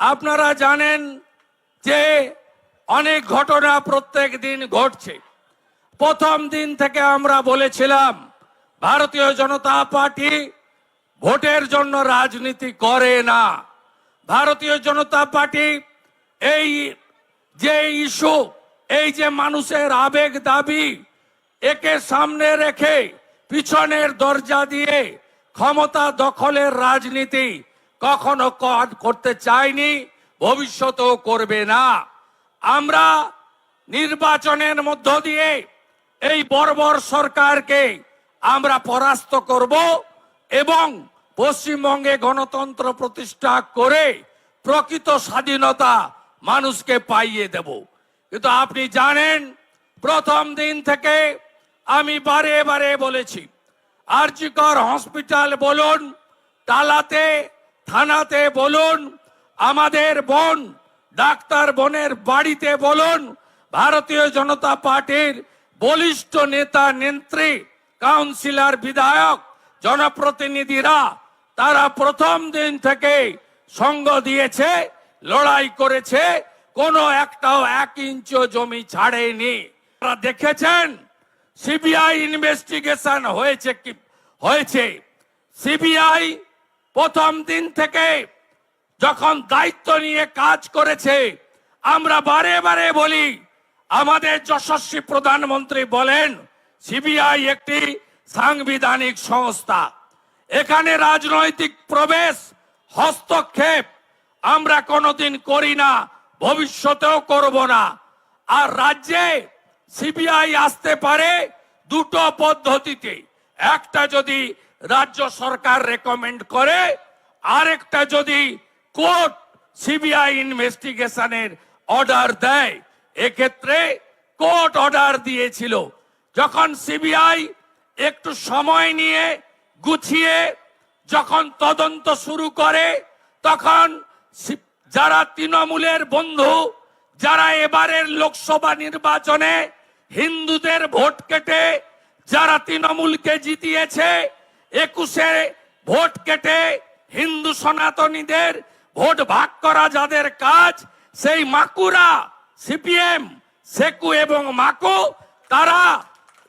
আপনারা জানেন যে অনেক ঘটনা প্রত্যেক দিন ঘটছে। প্রথম দিন থেকে আমরা বলেছিলাম, ভারতীয় জনতা পার্টি ভোটের জন্য রাজনীতি করে না। ভারতীয় জনতা পার্টি এই যে ইস্যু, এই যে মানুষের আবেগ দাবি, একে সামনে রেখে পিছনের দরজা দিয়ে ক্ষমতা দখলের রাজনীতি কখনো ক- করতে চায়নি ভবিষ্যতেও করবে না। আমরা নির্বাচনের মধ্য দিয়ে এই বর্বর সরকারকে আমরা পরাস্ত করব এবং পশ্চিমবঙ্গে গণতন্ত্র প্রতিষ্ঠা করে প্রকৃত স্বাধীনতা মানুষকে পাইয়ে দেব। কিন্তু আপনি জানেন, প্রথম দিন থেকে আমি বারে বারে বলেছি, আরজিকর হসপিটাল বলুন টালাতে থানাতে বলুন, আমাদের বোন, ডাক্তার বোনের বাড়িতে বলুন, ভারতীয় জনতা পার্টির বলিষ্ঠ নেতা নেত্রী, কাউন্সিলর বিধায়ক, জনপ্রতিনিধিরা, তারা প্রথম দিন থেকে সঙ্গ দিয়েছে, লড়াই করেছে, কোনো একটাও এক ইঞ্চ জমি ছাড়েনি। তারা দেখেছেন, সিবিআই ইনভেস্টিগেশন হয়েছে কি হয়েছে। সিবিআই প্রথম দিন থেকে যখন দায়িত্ব নিয়ে কাজ করেছে, আমরা বারে বারে বলি, আমাদের যশস্বী প্রধানমন্ত্রী বলেন, সিবিআই একটি সাংবিধানিক সংস্থা। এখানে রাজনৈতিক প্রবেশ, হস্তক্ষেপ, আমরা কোনোদিন করি না, ভবিষ্যতেও করব না। আর রাজ্যে সিবিআই আসতে পারে দুটো পদ্ধতিতে। একটা যদি রাজ্য সরকার রেকমেন্ড করে, আরেকটা যদি কোর্ট সিবিআই ইনভেস্টিগেশনের অর্ডার দেয়, এক্ষেত্রে কোর্ট অর্ডার দিয়েছিল। যখন সিবিআই একটু সময় নিয়ে গুছিয়ে যখন তদন্ত শুরু করে, তখন যারা তৃণমূলের বন্ধু, যারা এবারের লোকসভা নির্বাচনে হিন্দুদের ভোট কেটে, যারা তৃণমূলকে জিতিয়েছে একুশে ভোট কেটে হিন্দু সনাতনীদের ভোট ভাগ করা যাদের কাজ, সেই মাকুরা, সিপিএম, সেকু এবং মাকু, তারা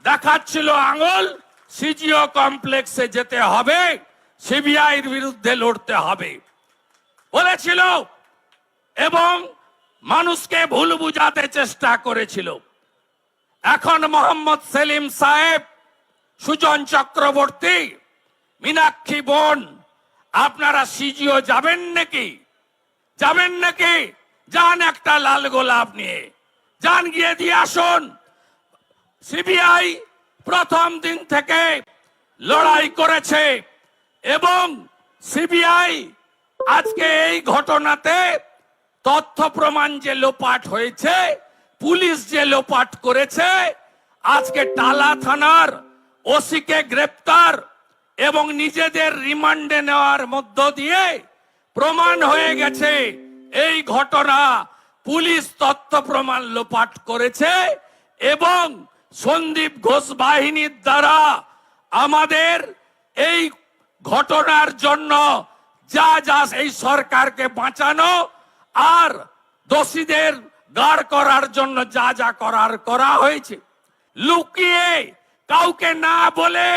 দেখাচ্ছিল আঙুল, সিজিও কমপ্লেক্সে যেতে হবে, সিবিআইয়ের বিরুদ্ধে লড়তে হবে। বলেছিল এবং মানুষকে ভুল বুঝাতে চেষ্টা করেছিল। এখন মোহাম্মদ সেলিম সাহেব, সুজন চক্রবর্তী মীনাক্ষী বোন, আপনারা সিজিও যাবেন নাকি? যাবেন নাকি? যান একটা লাল গোলাপ নিয়ে। যান, গিয়ে দিয়ে আসুন। সিবিআই প্রথম দিন থেকে লড়াই করেছে এবং সিবিআই আজকে এই ঘটনাতে তথ্য প্রমাণ যে লোপাট হয়েছে, পুলিশ যে লোপাট করেছে, আজকে টালা থানার ওসিকে গ্রেপ্তার এবং নিজেদের রিমান্ডে নেওয়ার মধ্য দিয়ে প্রমাণ হয়ে গেছে, এই ঘটনা পুলিশ তথ্য প্রমাণ লোপাট করেছে এবং সন্দীপ ঘোষ বাহিনীর দ্বারা আমাদের এই ঘটনার জন্য যা যা এই সরকারকে বাঁচানো আর দোষীদের গাড় করার জন্য যা যা করার করা হয়েছে। লুকিয়ে কাউকে না বলে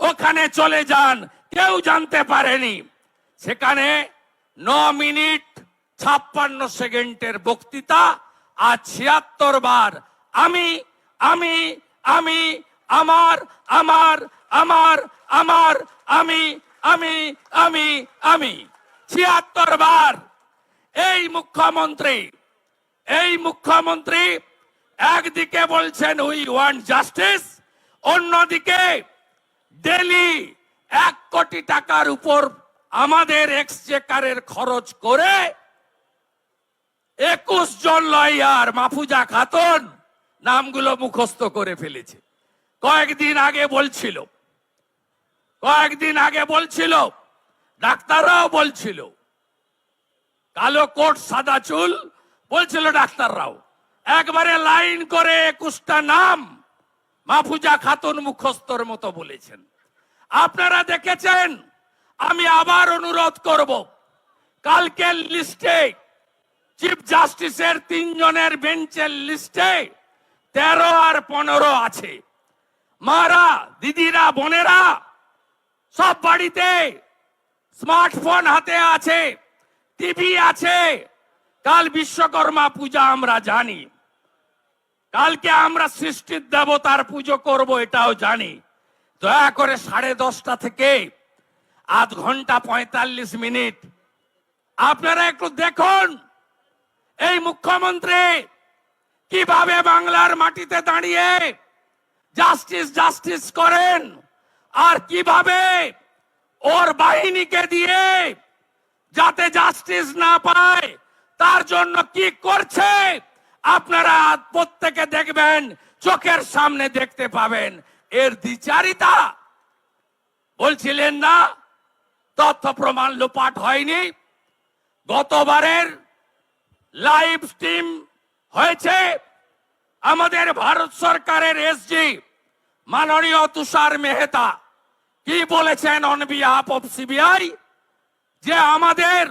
ওখানে চলে যান, কেউ জানতে পারেনি। সেখানে ন মিনিট ছাপ্পান্ন সেকেন্ডের বক্তৃতা আর ছিয়াত্তর বার, আমি আমি আমি, আমার আমার আমার আমার, আমি আমি আমি আমি। ছিয়াত্তর বার। এই মুখ্যমন্ত্রী এই মুখ্যমন্ত্রী একদিকে বলছেন উই ওয়ান্ট জাস্টিস অন্যদিকে ডেলি এক কোটি টাকার উপর আমাদের এক্সচেকারের খরচ করে একুশ জন লয়ার মাফুজা খাতুন নামগুলো মুখস্থ করে ফেলেছে। কয়েকদিন আগে বলছিল, কয়েকদিন আগে বলছিল, ডাক্তাররাও বলছিল, কালো কোট, সাদা চুল, বলছিল ডাক্তাররাও, একবারে লাইন করে একুশটা নাম মাফুজা খাতুন মুখস্থর মতো বলেছেন। আপনারা দেখেছেন, আমি আবার অনুরোধ করব, কালকের লিস্টে চিফ জাস্টিসের তিনজনের বেঞ্চের লিস্টে তেরো আর পনেরো আছে। মারা, দিদিরা, বোনেরা, সব বাড়িতে স্মার্টফোন হাতে আছে, টিভি আছে। কাল বিশ্বকর্মা পূজা আমরা জানি। কালকে আমরা সৃষ্টির দেবতার পুজো করব, এটাও জানি। দয়া করে সাড়ে দশটা থেকে আধ ঘণ্টা পঁয়তাল্লিশ মিনিট। আপনারা একটু দেখুন, এই মুখ্যমন্ত্রী কীভাবে বাংলার মাটিতে দাঁড়িয়ে জাস্টিস জাস্টিস করেন আর কীভাবে ওর বাহিনীকে দিয়ে যাতে জাস্টিস না পায়, তার জন্য কি করছে? আপনারা প্রত্যেকে দেখবেন, চোখের সামনে দেখতে পাবেন। এর দ্বিচারিতা বলছিলেন না, তথ্য প্রমাণ লোপাট হয়নি। গতবারের লাইভ স্ট্রিম হয়েছে আমাদের ভারত সরকারের এসজি মাননীয় তুষার মেহতা। কি বলেছেন অন বিহাফ অফ সিবিআই যে আমাদের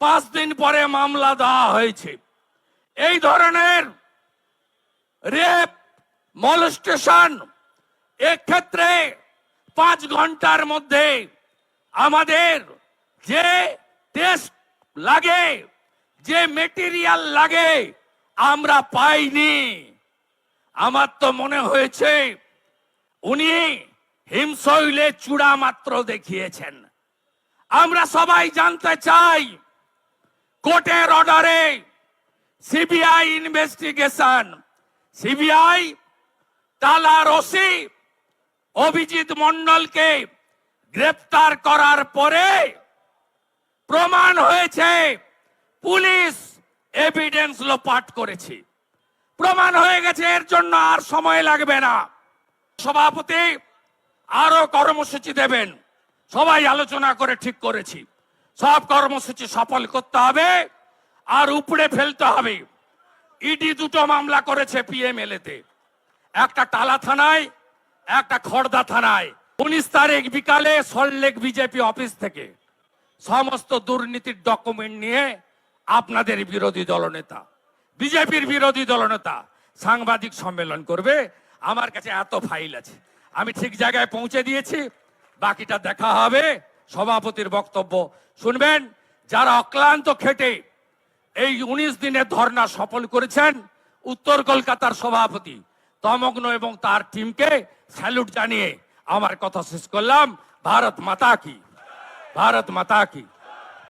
পাঁচ দিন পরে মামলা দেওয়া হয়েছে। এই ধরনের রেপ মলস্টেশন এক্ষেত্রে পাঁচ ঘণ্টার মধ্যে আমাদের যে টেস্ট লাগে, যে মেটেরিয়াল লাগে, আমরা পাইনি। আমার তো মনে হয়েছে, উনি হিমশৈলে চূড়া মাত্র দেখিয়েছেন। আমরা সবাই জানতে চাই, কোর্টের অর্ডারে সিবিআই ইনভেস্টিগেশন সিবিআই টালা রসি অভিজিৎ মন্ডলকে গ্রেপ্তার করার পরে প্রমাণ হয়েছে, পুলিশ এভিডেন্স লোপাট করেছে। প্রমাণ হয়ে গেছে, এর জন্য আর সময় লাগবে না। সভাপতি আরও কর্মসূচি দেবেন। সবাই আলোচনা করে ঠিক করেছি। সব কর্মসূচি সফল করতে হবে। আর উপড়ে ফেলতে হবে। ইডি দুটো মামলা করেছে পিএমএলএ তে একটা টালা থানায়, একটা খড়দা থানায়। উনিশ তারিখ বিকালে সল্টলেক বিজেপি অফিস থেকে সমস্ত দুর্নীতির ডকুমেন্ট নিয়ে আপনাদের বিরোধী দলনেতা, বিজেপির বিরোধী দলনেতা সাংবাদিক সম্মেলন করবে। আমার কাছে এত ফাইল আছে। আমি ঠিক জায়গায় পৌঁছে দিয়েছি। বাকিটা দেখা হবে। সভাপতির বক্তব্য শুনবেন। যারা অক্লান্ত খেটে এই উনিশ দিনের ধর্না সফল করেছেন উত্তর কলকাতার সভাপতি তমগ্ন এবং তার টিমকে স্যালুট জানিয়ে আমার কথা শেষ করলাম। ভারত মাতা কি? ভারত মাতা কি?